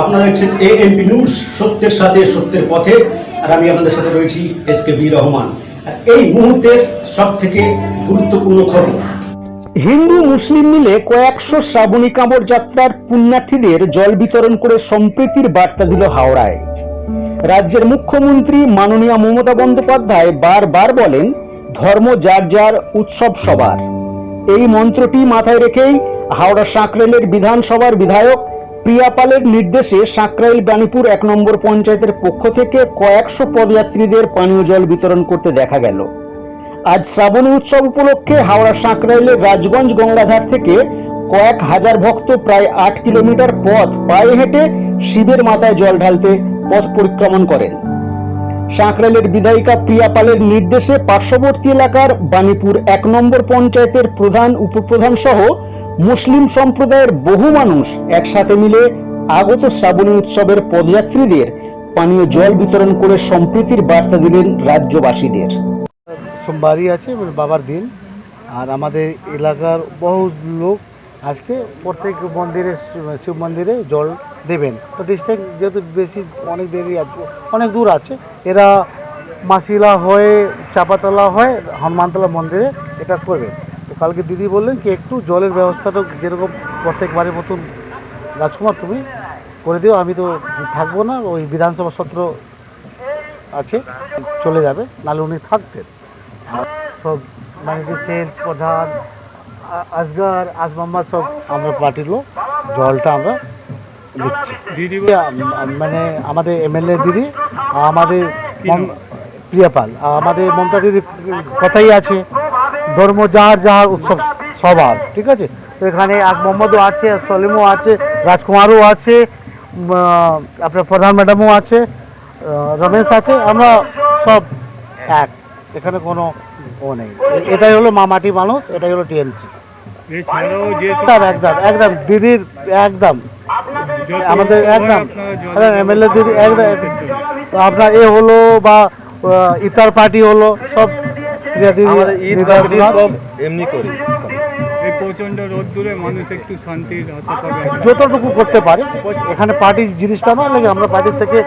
আপনারা দেখছেন ANP news সত্যের সাথে সত্যের পথে, আর আমি আপনাদের সাথে রয়েছি এস কে বি রহমান। এই মুহূর্তের সব থেকে গুরুত্বপূর্ণ খবর। হিন্দু, মুসলিম মিলে কয়েকশো শ্রাবণী কাঁবর যাত্রার পুণ্যার্থীদের জল বিতরণ করে সম্প্রীতির বার্তা দিল হাওড়ায়। রাজ্যের মুখ্যমন্ত্রী মাননীয় মমতা বন্দ্যোপাধ্যায় বারবার বলেন, ধর্ম যার যার উৎসব সবার। এই মন্ত্রটি মাথায় রেখেই হাওড়া সাঁকরেলের বিধানসভার বিধায়ক প্রিয়া পালের নির্দেশে সাঁকরাইল বাণীপুর এক নম্বর পঞ্চায়েতের পক্ষ থেকে কয়েকশো পদযাত্রীদের পানীয় জল বিতরণ করতে দেখা গেল। আজ শ্রাবণী উৎসব উপলক্ষে হাওড়া সাঁকরাইলের রাজগঞ্জ গঙ্গাধার থেকে কয়েক হাজার ভক্ত প্রায় আট কিলোমিটার পথ পায়ে হেঁটে শিবের মাথায় জল ঢালতে পথ পরিক্রমণ করেন। সাঁকরাইলের বিধায়িকা প্রিয়া পালের নির্দেশে পার্শ্ববর্তী এলাকার বাণীপুর এক নম্বর পঞ্চায়েতের প্রধান, উপপ্রধান সহ মুসলিম সম্প্রদায়ের বহু মানুষ একসাথে মিলে আগত শ্রাবণী উৎসবের পদযাত্রীদের পানীয় জল বিতরণ করে সম্প্রীতির বার্তা দিলেন রাজ্যবাসীদের। সোমবারই আছে বাবার দিন। আর আমাদের এলাকার বহু লোক আজকে প্রত্যেক মন্দিরে, শিব মন্দিরে জল দেবেন। তো ডিস্ট্রিক্ট যেহেতু বেশি, অনেক দেরি আছে অনেক দূর আছে। এরা মাসিলা হয়ে, চাপাতলা হয়ে, হনুমানতলা মন্দিরে এটা করবে কালকে দিদি বললেন কি একটু জলের ব্যবস্থাটা যেরকম প্রত্যেকবারের মতন রাজকুমার তুমি করে দিও আমি তো থাকব না ওই বিধানসভা সত্র আছে চলে যাবে নাহলে উনি থাকতেন। সব মানে সেন প্রধান আসগর আজ মোহাম্মদ সব আমরা পার্টির লোক জলটা আমরা দিচ্ছি। দিদি মানে আমাদের এমএলএ দিদি আমাদের মম- প্রিয়া আর আমাদের মমতা দিদির কথাই আছে। ধর্ম যার যার উৎসব সবার ঠিক আছে? তো এখানে আজ মোহাম্মদও আছে সলিমও আছে রাজকুমারও আছে আপনার প্রধান ম্যাডামও আছে রমেশ আছে আমরা সব এক। এখানে কোনো ও নেই। এটাই হলো মামাটি মানুষ এটাই হলো টিএমসি। একদম একদম একদম দিদির একদম। আমাদের একদম। এমএলএ দিদি একদম। আপনার এ হলো বা ইফতার পার্টি হলো সব আমাদের ঈদ সব এমনি করি। এই প্রচণ্ড রোদ্দুরে মানুষ একটু শান্তির আশা পাবে। যতটুকু করতে পারে। এখানে পার্টির জিনিসটা নয় লাগে আমরা পার্টির থেকে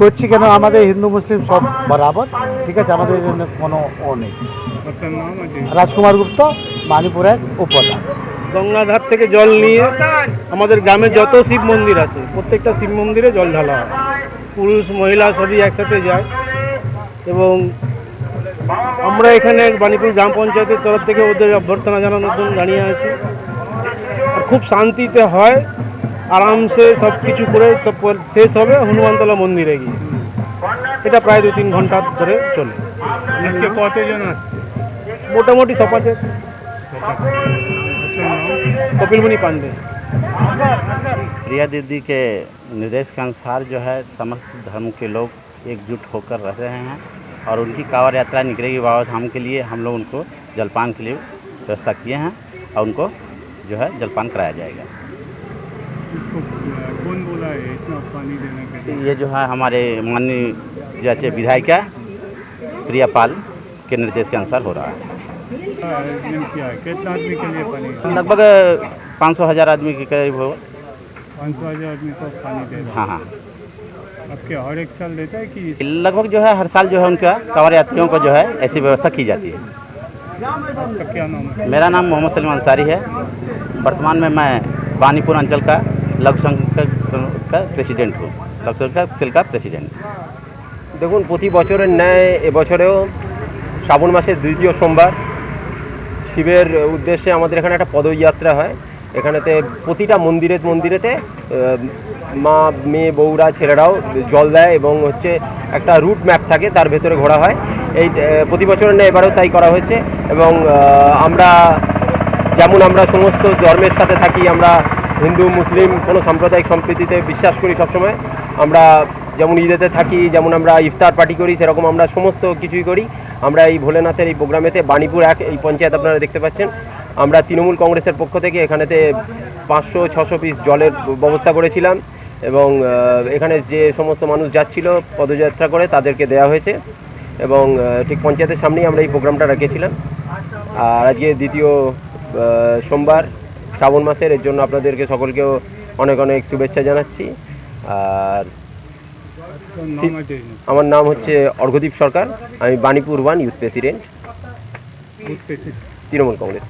করছি কেন আমাদের হিন্দু মুসলিম সব বরাবর। ঠিক আছে আমাদের জন্য কোনো ও নেই। রাজকুমার গুপ্ত মানিপুর এক উপপ্রধান। গঙ্গাধার থেকে জল নিয়ে আমাদের গ্রামে যত শিব মন্দির আছে প্রত্যেকটা শিব মন্দিরে জল ঢালা হয়। পুরুষ মহিলা সবই একসাথে যায়। এবং আমরা এখানে বাণীপুর গ্রাম পঞ্চায়েতের তরফ থেকে ওদের অভ্যর্থনা জানানোর জন্য দাঁড়িয়ে আছি আর খুব শান্তিতে হয় আরামসে সব কিছু করে তারপর শেষ হবে হনুমানতলা মন্দিরে গিয়ে এটা প্রায় দু তিন ঘন্টা ধরে চলে আজকে কতজন আসছে মোটামুটি সব আছে আপনার নাম কপিলমণি পান্ডে प्रिया दीदी के निर्देश के अनुसार जो है समस्त धर्म के लोग एकजुट होकर रह रहे हैं और उनकी कांवड़ यात्रा निकलेगी बाबा धाम के लिए। हम लोग उनको जलपान के लिए व्यवस्था किए हैं और उनको जो है जलपान कराया जाएगा। इसको कौन बोला है इतना पानी देने के लिए? ये जो है हमारे माननीय जो अच्छे विधायिका प्रिया पाल के निर्देश के अनुसार हो रहा है। कितना आदमी के लिए पानी लगभग पाँच सौ हज़ार आदमी के करीब हो पाँच सौ हज़ार आदमी को पानी दे हाँ है। आपके हर एक साल देता है कि इस लगभग जो है हर साल जो है उनका कांवड़ यात्रियों को जो है ऐसी व्यवस्था की जाती है आपका क्या नाम है मेरा नाम मोहम्मद सलीम अंसारी है वर्तमान में मैं बानीपुर अंचल का लघु संघ का- संघ का प्रेसिडेंट हूँ लघु संघ का सेल का प्रेसिडेंट দেখুন প্রতি বছরের ন্যায় এবছরেও শ্রাবণ মাসের দ্বিতীয় সোমবার শিবের উদ্দেশ্যে আমাদের এখানে একটা পদযাত্রা হয় এখানেতে প্রতিটা মন্দিরে মন্দিরেতে আহ, মা, মেয়ে, বউরা, ছেলেরাও জল দেয় এবং হচ্ছে একটা রুট ম্যাপ থাকে, তার ভেতরে ঘোরা হয়। এই প্রতি বছরের না এবারেও তাই করা হয়েছে এবং আমরা যেমন আমরা সমস্ত ধর্মের সাথে থাকি, আমরা হিন্দু, মুসলিম, কোনো সাম্প্রদায়িক সম্প্রীতিতে বিশ্বাস করি সবসময়। আমরা যেমন ঈদেতে থাকি, যেমন আমরা ইফতার পার্টি করি, সেরকম আমরা সমস্ত কিছুই করি। আমরা এই ভোলেনাথের এই প্রোগ্রামেতে বাণীপুর এক, এই পঞ্চায়েত আপনারা দেখতে পাচ্ছেন। আমরা তৃণমূল কংগ্রেসের পক্ষ থেকে এখানেতে পাঁচশো, ছশো পিস জলের ব্যবস্থা করেছিলাম। এবং এখানে যে সমস্ত মানুষ যাচ্ছিল পদযাত্রা করে তাদেরকে দেয়া হয়েছে এবং ঠিক পঞ্চায়েতের সামনেই আমরা এই প্রোগ্রামটা রেখেছিলাম। আর আজকে দ্বিতীয় সোমবার শ্রাবণ মাসের এর জন্য আপনাদেরকে সকলকেও অনেক অনেক শুভেচ্ছা জানাচ্ছি। আর আমার নাম হচ্ছে অর্ঘদীপ সরকার আমি Banipur one youth president. Trinamool Congress.